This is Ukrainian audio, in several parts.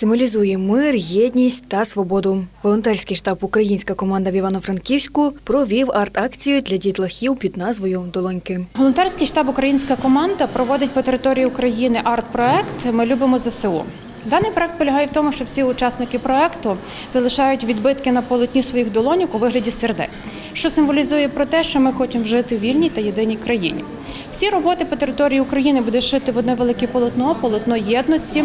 символізує мир, єдність та свободу. Волонтерський штаб Українська команда в Івано-Франківську провів арт-акцію для дітлахів під назвою Долоньки. Волонтерський штаб Українська команда проводить по території України арт-проект Ми любимо ЗСУ. Даний проект полягає в тому, що всі учасники проекту залишають відбитки на полотні своїх долоньок у вигляді сердець, що символізує про те, що ми хочемо жити в вільній та єдиній країні. Всі роботи по території України буде шити в одне велике полотно, полотно єдності.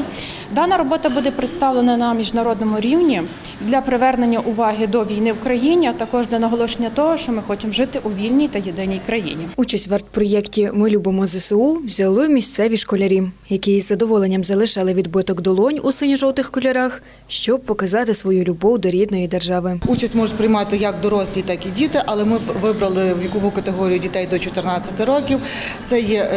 Дана робота буде представлена на міжнародному рівні для привернення уваги до війни в країні, а також для наголошення того, що ми хочемо жити у вільній та єдиній країні. Участь в арт-проєкті Ми любимо ЗСУ взяли місцеві школярі, які із задоволенням залишали відбиток долонь у синьо-жовтих кольорах, щоб показати свою любов до рідної держави. Участь можуть приймати як дорослі, так і діти, але ми вибрали вікову категорію дітей до 14 років. Це є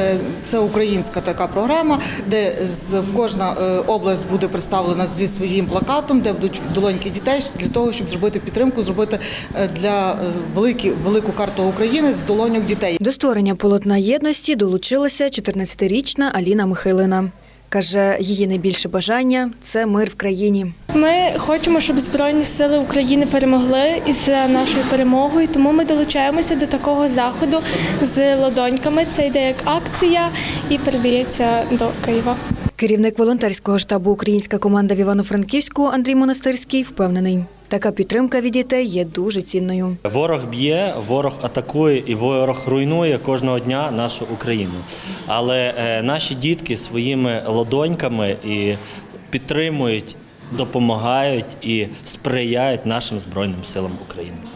всеукраїнська така програма, де з кожна е, область буде представлена зі своїм плакатом, де будуть долоньки дітей для того, щоб зробити підтримку, зробити е, для е, великі, велику карту України з долоньок дітей. До створення полотна єдності долучилася 14-річна Аліна Михайлина. Каже, її найбільше бажання це мир в країні. Ми хочемо, щоб Збройні сили України перемогли із нашою перемогою, тому ми долучаємося до такого заходу з ладоньками. Це йде як акція і передається до Києва. Керівник волонтерського штабу Українська команда в Івано-Франківську Андрій Монастирський впевнений, така підтримка від дітей є дуже цінною. Ворог б'є, ворог атакує і ворог руйнує кожного дня нашу Україну. Але е, наші дітки своїми ладоньками і підтримують, допомагають і сприяють нашим Збройним силам України.